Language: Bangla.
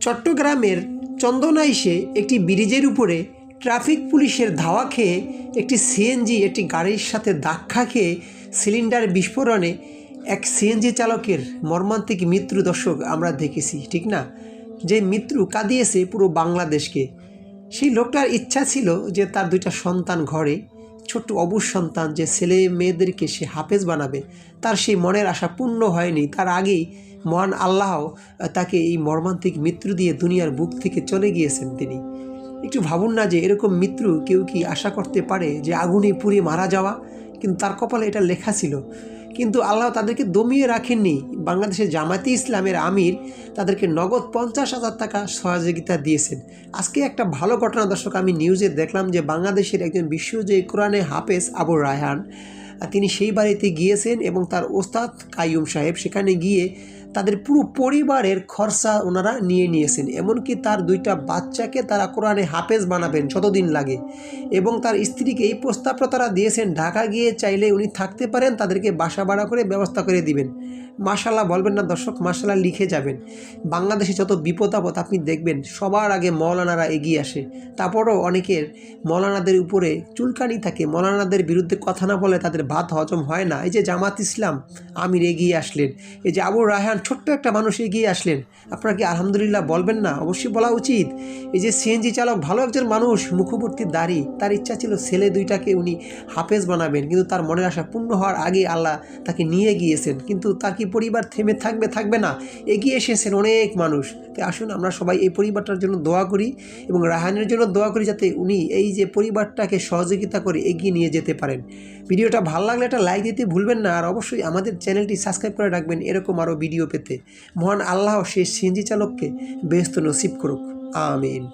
চট্টগ্রামের চন্দনাইশে একটি ব্রিজের উপরে ট্রাফিক পুলিশের ধাওয়া খেয়ে একটি সিএনজি একটি গাড়ির সাথে ধাক্কা খেয়ে সিলিন্ডার বিস্ফোরণে এক সিএনজি চালকের মর্মান্তিক মৃত্যু দর্শক আমরা দেখেছি, ঠিক না? যে মৃত্যু কাঁদিয়েছে পুরো বাংলাদেশকে। সেই লোকটার ইচ্ছা ছিল যে তার দুইটা সন্তান ঘরে, ছোট্ট অবুজ সন্তান যে ছেলে মেয়েদেরকে সে হাফেজ বানাবে, তার সেই মনের আশা পূর্ণ হয়নি। তার আগেই মহান আল্লাহ তাকে এই মর্মান্তিক মৃত্যু দিয়ে দুনিয়ার বুক থেকে চলে গিয়েছেন তিনি। একটু ভাবুন না যে এরকম মৃত্যু কেউ কি আশা করতে পারে যে আগুনে পুড়ে মারা যাওয়া? কিন্তু তার কপালে এটা লেখা ছিল। কিন্তু আল্লাহ তাদেরকে দমিয়ে রাখেননি। বাংলাদেশের জামায়াতে ইসলামের আমির তাদেরকে নগদ পঞ্চাশ হাজার টাকা সহযোগিতা দিয়েছেন। আজকে একটা ভালো ঘটনা দর্শক, আমি নিউজে দেখলাম যে বাংলাদেশের একজন বিশ্বজয়ী কোরআনে হাফেজ আবু রায়হান তিনি সেই বাড়িতে গিয়েছেন এবং তার ওস্তাদ কাইয়ুম সাহেব সেখানে গিয়ে তাদের পুরো পরিবারের খরচা ওনারা নিয়ে নিয়েছেন। এমনকি তার দুইটা বাচ্চাকে তারা কোরআনে হাফেজ বানাবেন, যতদিন লাগে। এবং তার স্ত্রীকে এই প্রস্তাবটা তারা দিয়েছেন, ঢাকা গিয়ে চাইলে উনি থাকতে পারেন, তাদেরকে বাসা ভাড়া করে ব্যবস্থা করে দিবেন। মাশাল্লাহ বলবেন না দর্শক মাশাল্লাহ লিখে যাবেন। বাংলাদেশে যত বিপদ আপদ আপনি দেখবেন, সবার আগে মৌলানারা এগিয়ে আসে। তারপরও অনেকের মৌলানাদের উপরে চুলকানি থাকে মৌলানাদের বিরুদ্ধে কথা না বলে তাদের ভাত হজম হয় না। এই যে জামাত ইসলাম, আমির এগিয়ে আসলেন। এই যে আবুর রায়হান, ছোট্ট একটা মানুষ এগিয়ে আসলেন। আপনারা কি আলহামদুলিল্লাহ বলবেন না? অবশ্যই বলা উচিত। এই যে সিএনজি চালক ভালো একজন মানুষ, মুখবর্তী দাড়ি, তার ইচ্ছা ছিল ছেলে দুইটাকে উনি হাফেজ বানাবেন, কিন্তু তার মনের আশা পূর্ণ হওয়ার আগে আল্লাহ তাকে নিয়ে গিয়েছেন। কিন্তু তার কি পরিবার থেমে থাকবে থাকবে না? এগিয়ে এসেছেন অনেক মানুষ। তাই আসুন, আমরা সবাই এই পরিবারটার জন্য দোয়া করি এবং রায়হানের জন্য দোয়া করি যাতে উনি এই যে পরিবারটাকে সহযোগিতা করে এগিয়ে নিয়ে যেতে পারেন। ভিডিওটা ভালো লাগলে একটা লাইক দিতে ভুলবেন না, আর অবশ্যই আমাদের চ্যানেলটি সাবস্ক্রাইব করে রাখবেন, এরকম আরও ভিডিও পেতে। মহান আল্লাহ সেই সিএনজি চালককে ব্যস্ত নসিব করুক। আমিন।